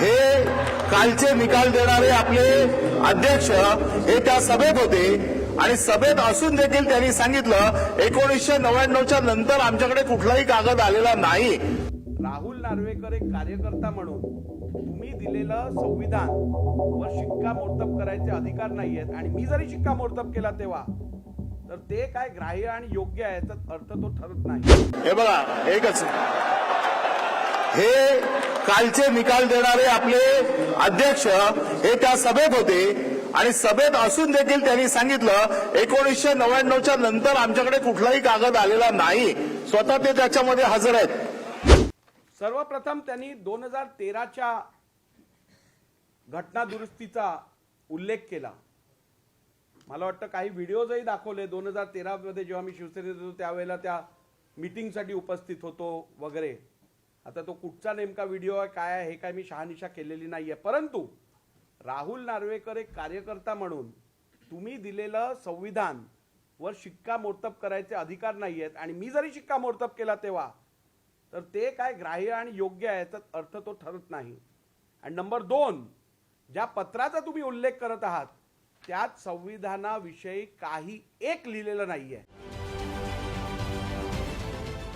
हे कालचे निकाल देणारे आपले अध्यक्ष हे त्या सभेत होते. आणि सभेत असून देखील त्यांनी सांगितलं एकोणीसशे नव्याण्णवच्या नंतर आमच्याकडे कुठलाही कागद आलेला नाही. राहुल नार्वेकर एक कार्यकर्ता म्हणून तुम्ही दिलेलं संविधान वर शिक्कामोर्तब करायचे अधिकार नाही आहेत आणि मी जरी शिक्कामोर्तब केला तेव्हा तर ते काय ग्राह्य आणि योग्य आहे याचा अर्थ तो ठरत नाही. हे बघा एकच हे कालचे निकाल देणारे आपले अध्यक्ष हे त्या सभेत होते. आणि सभेत असून देखील त्यांनी सांगितलं एकोणीसशे नव्याण्णवच्या नंतर आमच्याकडे कुठलाही कागद आलेला नाही. स्वतः ते त्याच्यामध्ये हजर आहेत. सर्वप्रथम त्यांनी दोन हजार तेराच्या घटना दुरुस्तीचा उल्लेख केला. मला वाटतं काही व्हिडिओजही दाखवले दोन हजार तेरामध्ये जेव्हा मी शिवसेनेत होतो त्यावेळेला त्या मिटिंगसाठी उपस्थित होतो वगैरे. आता तो कुठचा नेमका व्हिडिओ आहे काय आहे हे काय मी शहानिशा केलेली नाही आहे परंतु राहुल नार्वेकर एक कार्यकर्ता म्हणून तुम्ही दिलेलं संविधान वर शिक्कामोर्तब करायचे अधिकार नाही आहेत आणि मी जरी शिक्कामोर्तब केला तेव्हा तर ते काय ग्राह्य आणि योग्य आहे याचा अर्थ तो ठरत नाही. आणि नंबर दोन ज्या पत्राचा तुम्ही उल्लेख करत आहात त्यात संविधानाविषयी काही एक लिहिलेलं नाही आहे